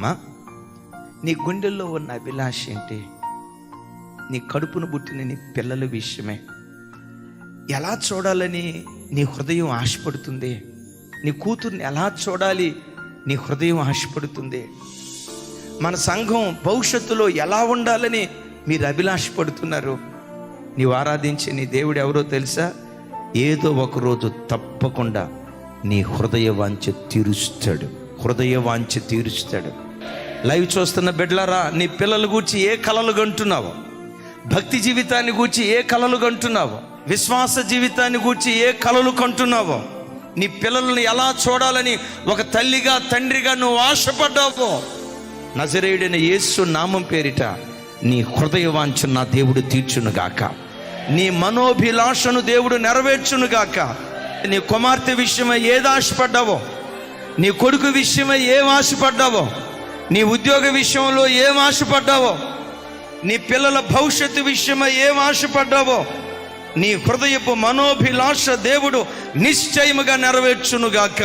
అమ్మా నీ గుండెల్లో ఉన్న అభిలాష ఏంటి? నీ కడుపును పుట్టిన నీ పిల్లల విషయమే. ఎలా చూడాలని నీ హృదయం ఆశపడుతుంది? నీ కూతుర్ని ఎలా చూడాలి నీ హృదయం ఆశపడుతుంది? మన సంఘం భవిష్యత్తులో ఎలా ఉండాలని మీరు అభిలాషపడుతున్నారు? నీవు ఆరాధించే నీ దేవుడు ఎవరో తెలుసా? ఏదో ఒకరోజు తప్పకుండా నీ హృదయ వాంఛ తీరుస్తాడు. హృదయ వాంఛ తీరుస్తాడు. లైవ్ చూస్తున్న బిడ్డలారా నీ పిల్లలు గూర్చి ఏ కలలు కంటున్నావు భక్తి జీవితాన్ని గూర్చి ఏ కలలు కంటున్నావు విశ్వాస జీవితాన్ని గూర్చి ఏ కలలు కంటున్నావో? నీ పిల్లలను ఎలా చూడాలని ఒక తల్లిగా తండ్రిగా నువ్వు ఆశపడ్డావో? నజరేయుడైన యేసు నామం పేరిట నీ హృదయ నా దేవుడు తీర్చునుగాక. నీ మనోభిలాషను దేవుడు నెరవేర్చునుగాక. నీ కుమార్తె విషయమై ఏది ఆశపడ్డావో? నీ కొడుకు విషయమై ఏం ఆశపడ్డావో? నీ ఉద్యోగ విషయంలో ఏం ఆశపడ్డావో నీ పిల్లల భవిష్యత్తు విషయమై ఏం ఆశపడ్డావో నీ హృదయపు మనోభిలాష దేవుడు నిశ్చయముగా నెరవేర్చునుగాక.